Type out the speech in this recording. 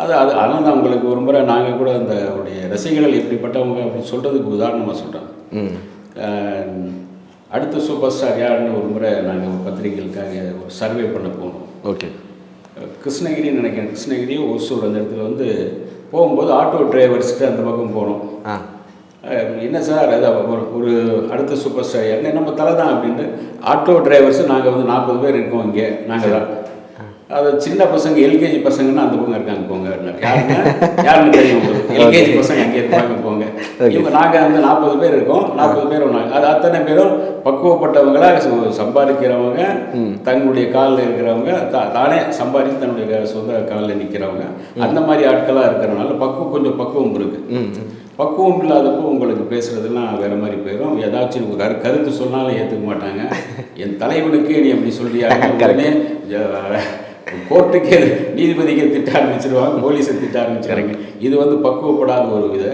அது அது அதனால தான் உங்களுக்கு ஒரு முறை நாங்கள் கூட அந்த அவருடைய ரசிகர்கள் எப்படிப்பட்டவங்க அப்படின்னு சொல்கிறதுக்கு உதாரணமாக சொல்கிறேன் ம். அடுத்த சூப்பர் ஸ்டார் யாருன்னு ஒரு முறை நாங்கள் பத்திரிகைகளுக்காக ஒரு சர்வே பண்ண போனோம். ஓகே. கிருஷ்ணகிரின்னு நினைக்கிறேன். கிருஷ்ணகிரி ஒசூர் அந்த இடத்துல வந்து போகும்போது ஆட்டோ டிரைவர்ஸ்க்கு அந்த பக்கம் போனோம். என்ன சார் அது ஒரு ஒரு அடுத்த சூப்பர் ஸ்டார் என்ன நம்ம தலை தான் அப்படின்ட்டு ஆட்டோ டிரைவர்ஸ் நாங்கள் வந்து நாற்பது பேர் இருக்கோம் இங்கே. நாங்கள் தான். அது சின்ன பசங்க எல்கேஜி பசங்கன்னா அந்த பக்கம் இருக்காங்க போங்க. யாருன்னு தெரியும் எல்கேஜி பசங்க அங்கே இருப்பாங்க போங்க. இவங்க நாங்கள் வந்து நாற்பது பேர் இருக்கோம். நாற்பது பேர் ஒன்றாங்க அது அத்தனை பேரும் பக்குவப்பட்டவங்களா சு- சம்பாதிக்கிறவங்க தங்களுடைய காலில் இருக்கிறவங்க தானே சம்பாதிச்சு தன்னுடைய சொந்த காலில் நிற்கிறவங்க அந்த மாதிரி ஆட்களாக இருக்கிறனால பக்குவம் கொஞ்சம் பக்குவம் இருக்குது பக்குவம் இல்லாதப்போ உங்களுக்கு பேசுறதெல்லாம் வேற மாதிரி போயிடும் ஏதாச்சும் கரு கருத்து சொன்னாலும் ஏற்றுக்க மாட்டாங்க. என் தலைவனுக்கு நீ அப்படி சொல்லியா உடனே கோர்ட்டுக்கே நீதிபதிக்கு திட்ட ஆரம்பிச்சிருவாங்க போலீஸை திட்ட ஆரம்பிச்சிடுறாங்க இது வந்து பக்குவப்படாத ஒரு வித